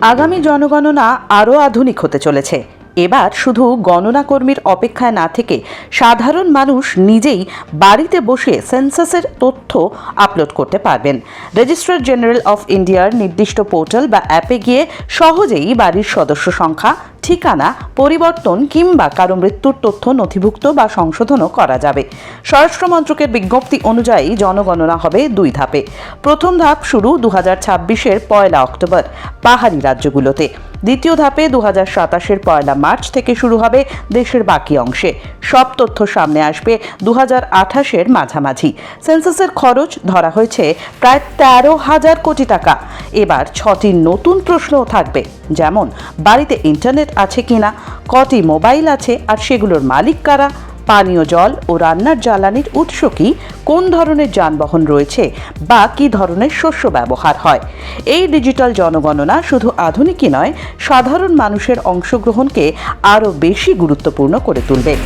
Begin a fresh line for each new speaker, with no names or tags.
আগামী জনগণনা আরও আধুনিক হতে চলেছে। এবার শুধু গণনা কর্মীর অপেক্ষায় না থেকে সাধারণ মানুষ নিজেই বাড়িতে বসে সেন্সাসের তথ্য আপলোড করতে পারবেন। রেজিস্ট্রার জেনারেল অফ ইন্ডিয়ার নির্দিষ্ট পোর্টাল বা অ্যাপে গিয়ে সহজেই বাড়ির সদস্য সংখ্যা ঠিকানা, পরিবর্তন কিংবা কারও মৃত্যুর তথ্য নথিভুক্ত বা সংশোধনও করা যাবে। স্বরাষ্ট্র মন্ত্রকের বিজ্ঞপ্তি অনুযায়ী জনগণনা হবে দুই ধাপে। প্রথম ধাপ শুরু দু হাজার ছাব্বিশের পয়লা অক্টোবর, পাহাড়ি রাজ্যগুলোতে। দ্বিতীয় ধাপে দু হাজার সাতাশের পয়লা মার্চ থেকে শুরু হবে দেশের বাকি অংশে। সব তথ্য সামনে আসবে দু হাজার আঠাশের মাঝামাঝি। সেন্সাসের খরচ ধরা হয়েছে প্রায় তেরো হাজার কোটি টাকা। এবার ছটি নতুন প্রশ্নও থাকবে। যেমন, বাড়িতে ইন্টারনেট আছে কিনা, কটি মোবাইল আছে, আর সেগুলোর মালিক কারা, পানীয় জল ও রান্নার জ্বালানির উৎস কি, কোন ধরনের যানবাহন রয়েছে, বা কী ধরনের শস্য ব্যবহার হয়। এই ডিজিটাল জনগণনা শুধু আধুনিকই নয়, সাধারণ মানুষের অংশগ্রহণকে আরও বেশি গুরুত্বপূর্ণ করে তুলবে।